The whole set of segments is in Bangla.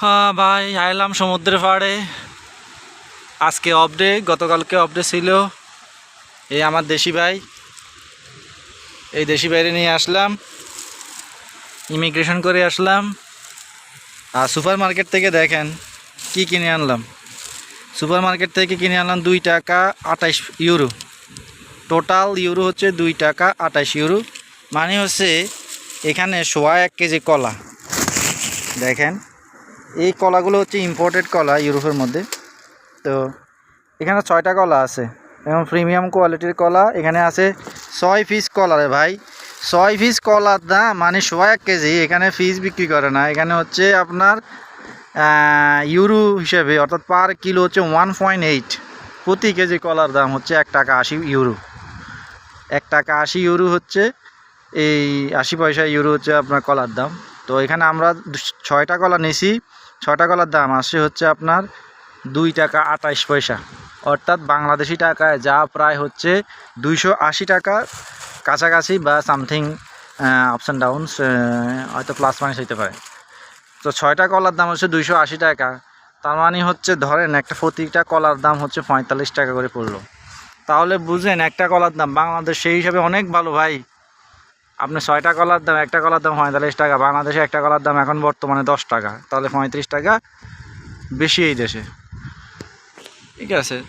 হ্যাঁ ভাই, আইলাম সমুদ্রের পাড়ে। আজকে অফ ডে গতকালকে অফ ডে ছিল। এই আমার দেশি ভাই। এই দেশি বাইরে নিয়ে আসলাম। ইমিগ্রেশন করে আসলাম। আর সুপার মার্কেট থেকে দেখেন, কি কিনে আনলাম। সুপার মার্কেট থেকে কিনে আনলাম দুই টাকা আঠাইশ ইউরো টোটাল ইউরো হচ্ছে দুই টাকা আঠাইশ ইউরো মানে হচ্ছে, এখানে সোয়া এক কেজি কলা। দেখেন। এই কলাগুলো হচ্ছে ইম্পোর্টেড কলা ইউরোপের মধ্যে। তো এখানে ছয়টা কলা আছে। এবং প্রিমিয়াম কোয়ালিটির কলা, এখানে আছে ছয় পিস কলা রে ভাই। ছয় পিস কলার দাম মানে সোয়া এক কেজি, এখানে ফিস বিক্রি করে না। এখানে হচ্ছে আপনার ইউরো হিসেবে, অর্থাৎ পার কিলো হচ্ছে ওয়ান পয়েন্ট এইট প্রতি কেজি কলার দাম হচ্ছে এক টাকা আশি ইউরো এক টাকা আশি ইউরো হচ্ছে, এই আশি পয়সা ইউরো হচ্ছে আপনার কলার দাম। তো এখানে আমরা ছয়টা কলা নিছি। ছয়টা কলার দাম আসছে হচ্ছে আপনার দুই টাকা আটাইশ পয়সা। অর্থাৎ বাংলাদেশি টাকায় যা প্রায় হচ্ছে দুইশো আশি টাকা কাছাকাছি বা সামথিং আপস অ্যান্ড ডাউনস হয়তো প্লাস মাইনাস হইতে পারে। তো ছয়টা কলার দাম হচ্ছে দুইশো আশি টাকা। তার মানে হচ্ছে ধরেন একটা প্রতিটা কলার দাম হচ্ছে পঁয়তাল্লিশ টাকা করে পড়ল। তাহলে বুঝেন একটা কলার দাম বাংলাদেশ সেই হিসাবে অনেক ভালো ভাই। আপনি ছয়টা কলার দাম, একটা কলার দাম পঁয়তাল্লিশ টাকা, বাংলাদেশে একটা কলার দাম এখন বর্তমানে দশ টাকা। তাহলে পঁয়ত্রিশ টাকা বেশি এই দেশে। ঠিক আছে?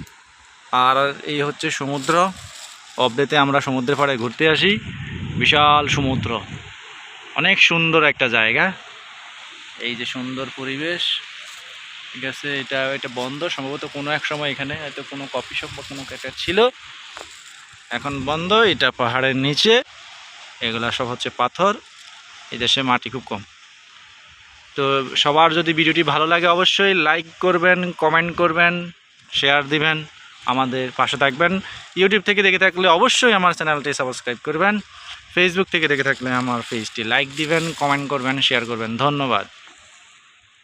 আর এই হচ্ছে সমুদ্র। অবডেতে আমরা সমুদ্রের পাড়ে ঘুরতে আসি। বিশাল সমুদ্র। অনেক সুন্দর একটা জায়গা। এই যে সুন্দর পরিবেশ। ঠিক আছে? এটা এটা বন্ধ। সম্ভবত কোনো এক সময় এখানে হয়তো কোনো কফি শপ বা কোনো একটা ছিল। এখন বন্ধ। এটা পাহাড়ের নিচে। এগুলা সব হচ্ছে পাথর। এই দেশে মাটি খুব কম। তো সবার যদি ভিডিওটি ভালো লাগে অবশ্যই লাইক করবেন, কমেন্ট করবেন, শেয়ার দিবেন, আমাদের পাশে থাকবেন। ইউটিউব থেকে দেখে থাকলে অবশ্যই আমার চ্যানেলটি সাবস্ক্রাইব করবেন। ফেসবুক থেকে দেখে থাকলে আমার পেজটি লাইক দিবেন, কমেন্ট করবেন, শেয়ার করবেন। ধন্যবাদ।